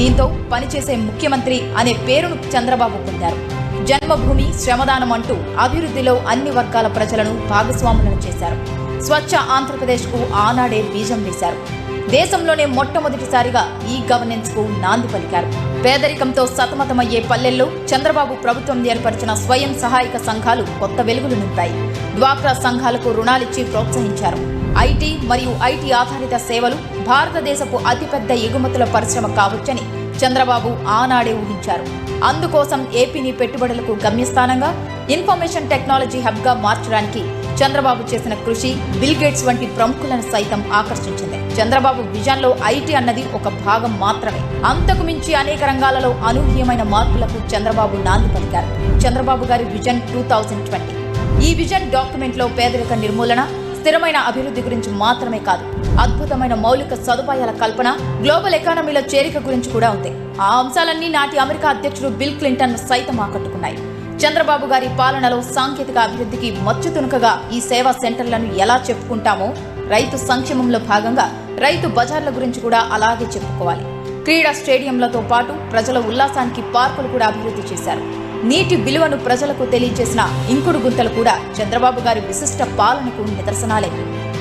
దీంతో పనిచేసే ముఖ్యమంత్రి అనే పేరును చంద్రబాబు పొందారు. జన్మభూమి శ్రమదానం అంటూ అభివృద్ధిలో అన్ని వర్గాల ప్రజలను భాగస్వాములను చేశారు. స్వచ్ఛ ఆంధ్రప్రదేశ్కు ఆనాడే బీజం వేశారు. దేశంలోనే మొట్టమొదటిసారిగా ఈ గవర్నెన్స్కు నాంది పలికారు. పేదరికంతో సతమతమయ్యే పల్లెల్లో చంద్రబాబు ప్రభుత్వం ఏర్పరిచిన స్వయం సహాయక సంఘాలు కొత్త వెలుగులు నింపాయి. డ్వాక్రా సంఘాలకు రుణాలిచ్చి ప్రోత్సహించారు. ఐటీ మరియు ఐటీ ఆధారిత సేవలు భారతదేశపు అతిపెద్ద ఎగుమతుల పరిశ్రమ కావచ్చని చంద్రబాబు ఆనాడే ఊహించారు. అందుకోసం ఏపీని పెట్టుబడులకు గమ్యస్థానంగా ఇన్ఫర్మేషన్ టెక్నాలజీ హబ్గా మార్చడానికి చంద్రబాబు చేసిన కృషి బిల్ గేట్స్ వంటి ప్రముఖులను సైతం ఆకర్షించింది. చంద్రబాబు విజన్లో ఐటీ అన్నది ఒక భాగం మాత్రమే. అంతకు మించి అనేక రంగాలలో అనూహ్యమైన మార్పులకు చంద్రబాబు నాంది పలికారు. చంద్రబాబు గారి విజన్ టూ థౌజండ్ ట్వంటీ. ఈ విజన్ డాక్యుమెంట్లో పేదరిక నిర్మూలన స్థిరమైన అభివృద్ధి గురించి మాత్రమే కాదు అద్భుతమైన మౌలిక సదుపాయాల కల్పన గ్లోబల్ ఎకానమీలో చేరిక గురించి కూడా ఉంది. ఆ అంశాలన్నీ నాటి అమెరికా అధ్యక్షుడు బిల్ క్లింటన్ సైతం ఆకట్టుకున్నాయి. చంద్రబాబు గారి పాలనలో సాంకేతిక అభివృద్ధికి మచ్చు తునుకగా ఈ సేవా సెంటర్లను ఎలా చెప్పుకుంటామో రైతు సంక్షేమంలో భాగంగా రైతు బజార్ల గురించి కూడా అలాగే చెప్పుకోవాలి. క్రీడా స్టేడియంలతో పాటు ప్రజల ఉల్లాసానికి పార్కులు కూడా అభివృద్ధి చేశారు. నీటి విలువను ప్రజలకు తెలియజేసిన ఇంకుడు గుంతలు కూడా చంద్రబాబు గారి విశిష్ట పాలనకు నిదర్శనాలే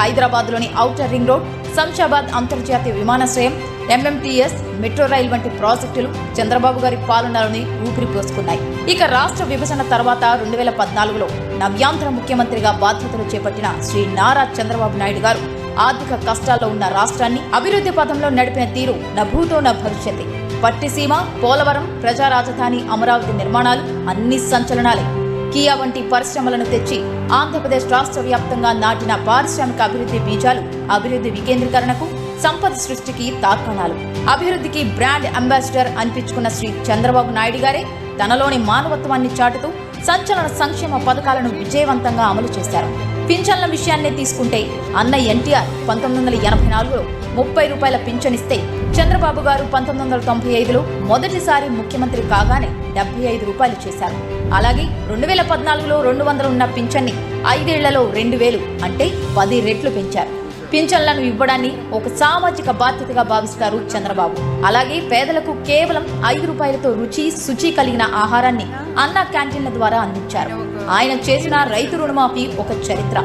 హైదరాబాద్లోని ఔటర్ రింగ్ రోడ్ శంషాబాద్ అంతర్జాతీయ విమానాశ్రయం ఎంఎంటీఎస్ మెట్రో రైల్ వంటి ప్రాజెక్టులు చంద్రబాబు గారి పాలనలోని ఊపిరి పోసుకున్నాయి. ఇక రాష్ట్ర విభజన తర్వాత రెండు వేల పద్నాలుగులో నవ్యాంధ్ర ముఖ్యమంత్రిగా బాధ్యతలు చేపట్టిన శ్రీ నారా చంద్రబాబు నాయుడు గారు ఆర్థిక కష్టాల్లో ఉన్న రాష్ట్రాన్ని అభివృద్ధి పథంలో నడిపిన తీరు నభూతో నా భవిష్యత్తే. పట్టిసీమ పోలవరం ప్రజా రాజధాని అమరావతి నిర్మాణాలు అన్ని సంచలనాలే. కియా వంటి పరిశ్రమలను తెచ్చి ఆంధ్రప్రదేశ్ రాష్ట్ర వ్యాప్తంగా నాటిన పారిశ్రామిక అభివృద్ధి బీజాలు అభివృద్ధి వికేంద్రీకరణకు సంపద సృష్టికి తార్కాణాలు. అభివృద్ధికి బ్రాండ్ అంబాసిడర్ అనిపించుకున్న శ్రీ చంద్రబాబు నాయుడు గారే తనలోని మానవత్వాన్ని చాటుతూ సంచలన సంక్షేమ పథకాలను విజయవంతంగా అమలు చేశారు. పింఛన్ల విషయాన్నే తీసుకుంటే అన్న ఎన్టీఆర్ పంతొమ్మిది వందల ఎనభై నాలుగులో ముప్పై రూపాయల పింఛనిస్తే చంద్రబాబు గారు పంతొమ్మిది వందల తొంభై ఐదులో మొదటిసారి ముఖ్యమంత్రి కాగానే డెబ్బై ఐదు రూపాయలు చేశారు. అలాగే రెండు వేల పద్నాలుగులో రెండు వందలు ఉన్న పింఛన్ని ఐదేళ్ళలో రెండు వేలు అంటే పది రెట్లు పెంచారు. పింఛన్లను ఇవ్వడాన్ని ఒక సామాజిక బాధ్యతగా భావిస్తారు చంద్రబాబు. అలాగే పేదలకు కేవలం ఐదు రూపాయలతో రుచి శుచి కలిగిన ఆహారాన్ని అన్న క్యాంటీన్ల ద్వారా అందించారు. ఆయన చేసిన రైతు రుణమాఫీ ఒక చరిత్ర.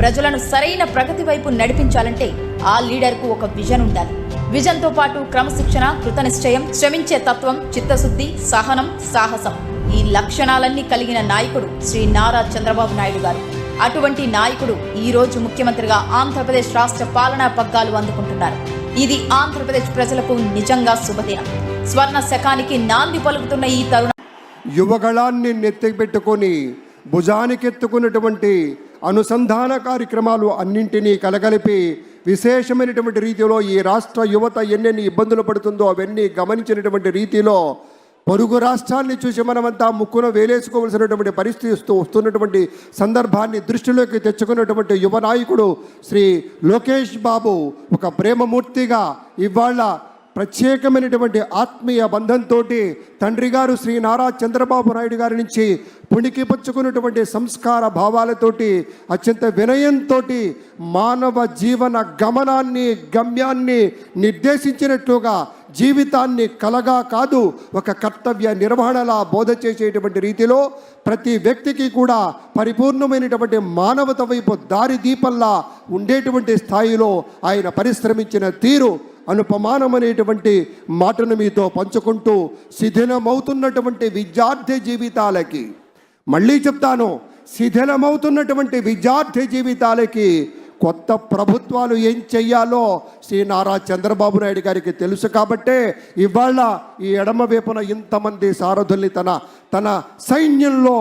ప్రజలను సరైన ప్రగతి వైపు నడిపించాలంటే ఆ లీడర్కు ఒక విజన్ ఉండాలి. విజన్తో పాటు క్రమశిక్షణ కృతనిశ్చయం శ్రమించే తత్వం చిత్తశుద్ధి సహనం సాహసం. ఈ లక్షణాలన్నీ కలిగిన నాయకుడు శ్రీ నారా చంద్రబాబు నాయుడు గారు. అటువంటి నాయకుడు ఈ రోజు ముఖ్యమంత్రిగా ఆంధ్రప్రదేశ్ రాష్ట్ర పాలనా పగ్గాలు అందుకుంటున్నారు. ఇది ఆంధ్రప్రదేశ్ ప్రజలకు నిజంగా శుభదినం. స్వర్ణ శకానికి నాంది పలుకుతున్న ఈ తరుణ యువగళాన్ని నెత్తిపెట్టుకొని భుజానికెత్తుకున్నటువంటి అనుసంధాన కార్యక్రమాలు అన్నింటినీ కలగలిపి విశేషమైనటువంటి రీతిలో ఈ రాష్ట్ర యువత ఎన్నెన్ని ఇబ్బందులు పడుతుందో అవన్నీ గమనించినటువంటి రీతిలో పొరుగు రాష్ట్రాన్ని చూసి మనమంతా ముక్కున వేలేసుకోవలసినటువంటి పరిస్థితి వస్తూ వస్తున్నటువంటి సందర్భాన్ని దృష్టిలోకి తెచ్చుకున్నటువంటి యువ నాయకుడు శ్రీ లోకేష్ బాబు ఒక ప్రేమమూర్తిగా ఇవాళ ప్రత్యేకమైనటువంటి ఆత్మీయ బంధంతో తండ్రి గారు శ్రీ నారా చంద్రబాబు నాయుడు గారి నుంచి పుణికి పుచ్చుకున్నటువంటి సంస్కార భావాలతోటి అత్యంత వినయంతో మానవ జీవన గమనాన్ని గమ్యాన్ని నిర్దేశించినట్లుగా జీవితాన్ని కలగా కాదు ఒక కర్తవ్య నిర్వహణలా బోధ చేసేటువంటి రీతిలో ప్రతి వ్యక్తికి కూడా పరిపూర్ణమైనటువంటి మానవత వైపు దారి దీపంలా ఉండేటువంటి స్థాయిలో ఆయన పరిశ్రమించిన తీరు అనుపమానమైనటువంటి మాటను మీతో పంచుకుంటూ శిథిలమవుతున్నటువంటి విద్యార్థి జీవితాలకి మళ్ళీ చెప్తాను శిథిలమవుతున్నటువంటి విద్యార్థి జీవితాలకి కొత్త ప్రభుత్వాలు ఏం చెయ్యాలో శ్రీ నారా చంద్రబాబు నాయుడు గారికి తెలుసు కాబట్టే ఇవాళ ఈ ఎడమ వైపున ఇంతమంది సారథుల్ని తన తన సైన్యంలో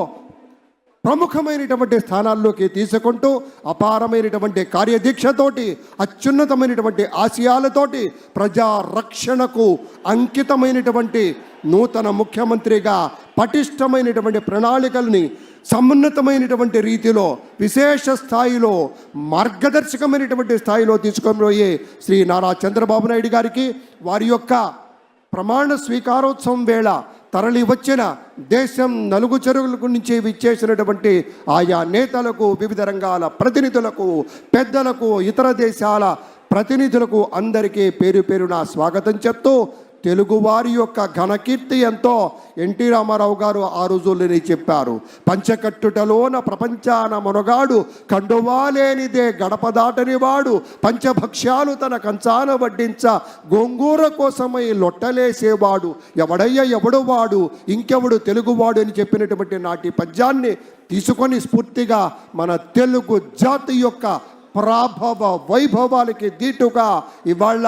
ప్రముఖమైనటువంటి స్థానాల్లోకి తీసుకుంటూ అపారమైనటువంటి కార్యదీక్షతోటి అత్యున్నతమైనటువంటి ఆశయాలతోటి ప్రజారక్షణకు అంకితమైనటువంటి నూతన ముఖ్యమంత్రిగా పటిష్టమైనటువంటి ప్రణాళికల్ని సమున్నతమైనటువంటి రీతిలో విశేష స్థాయిలో మార్గదర్శకమైనటువంటి స్థాయిలో తీసుకొని శ్రీ నారా చంద్రబాబు నాయుడు గారికి వారి యొక్క ప్రమాణ స్వీకారోత్సవం వేళ తరలి వచ్చిన దేశం నలుగు చెరువుల నుంచి విచ్చేసినటువంటి ఆయా నేతలకు వివిధ రంగాల ప్రతినిధులకు పెద్దలకు ఇతర దేశాల ప్రతినిధులకు అందరికీ పేరు పేరున స్వాగతం చెప్తూ తెలుగువారి యొక్క ఘనకీర్తి ఎంతో ఎన్టీ రామారావు గారు ఆ రోజుల్లోనే చెప్పారు. పంచకట్టుటలోన ప్రపంచాన మునగాడు కండువాలేనిదే గడప దాటని వాడు పంచభక్ష్యాలు తన కంచాన వడ్డించ గోంగూర కోసమై లొట్టలేసేవాడు ఎవడయ్య ఎవడు వాడు ఇంకెవడు తెలుగువాడు అని చెప్పినటువంటి నాటి పద్యాన్ని తీసుకొని స్ఫూర్తిగా మన తెలుగు జాతి యొక్క ప్రాభవ వైభవాలకి దీటుగా ఇవాళ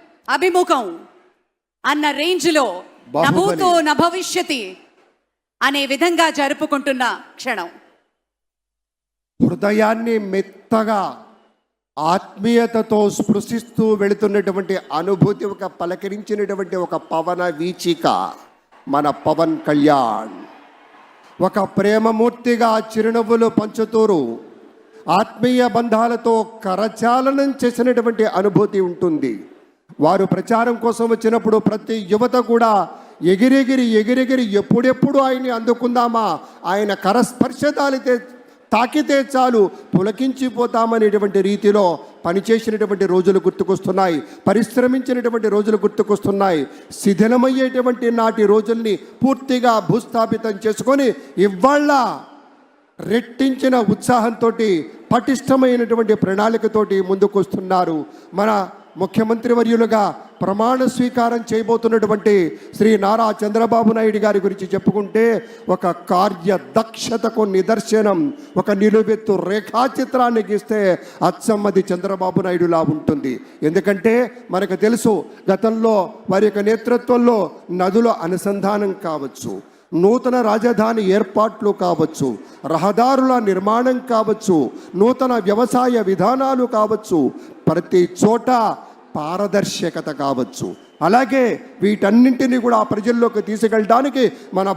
అభిముఖం అన్న రేంజ్లో. నభూతో నభవిష్యతి అనే విధంగా జరుపుకుంటున్న క్షణం. హృదయాన్ని మెత్తగా ఆత్మీయతతో స్పృశిస్తూ వెళుతున్నటువంటి అనుభూతి ఒక పలకరించినటువంటి ఒక పవన వీచిక మన పవన్ కళ్యాణ్. ఒక ప్రేమమూర్తిగా చిరునవ్వులు పంచుతూరు ఆత్మీయ బంధాలతో కరచాలనం చేసినటువంటి అనుభూతి ఉంటుంది. వారు ప్రచారం కోసం వచ్చినప్పుడు ప్రతి యువత కూడా ఎగిరెగిరి ఎగిరెగిరి ఎప్పుడెప్పుడు ఆయన్ని అందుకుందామా? ఆయన కరస్పర్శ తాలితే తాకితే చాలు పులకించిపోతామనేటువంటి రీతిలో పనిచేసినటువంటి రోజులు గుర్తుకొస్తున్నాయి. పరిశ్రమించినటువంటి రోజులు గుర్తుకొస్తున్నాయి. శిథిలమయ్యేటువంటి నాటి రోజుల్ని పూర్తిగా భూస్థాపితం చేసుకొని ఇవాళ రెట్టించిన ఉత్సాహంతో పటిష్టమైనటువంటి ప్రణాళికతోటి ముందుకొస్తున్నారు. మన ముఖ్యమంత్రి వర్యులుగా ప్రమాణ స్వీకారం చేయబోతున్నటువంటి శ్రీ నారా చంద్రబాబు నాయుడు గారి గురించి చెప్పుకుంటే ఒక కార్యదక్షతకు నిదర్శనం ఒక నిలువెత్తు రేఖాచిత్రాన్ని గీస్తే అచ్చమ్మది చంద్రబాబు నాయుడులా ఉంటుంది. ఎందుకంటే మనకు తెలుసు గతంలో వారి యొక్క నేతృత్వంలో నదుల అనుసంధానం కావచ్చు నూతన రాజధాని ఏర్పాట్లు కావచ్చు రహదారుల నిర్మాణం కావచ్చు నూతన వ్యవసాయ విధానాలు కావచ్చు ప్రతి చోట పారదర్శకత కావచ్చు. అలాగే వీటన్నింటినీ కూడా ప్రజల్లోకి తీసుకెళ్ళడానికి మన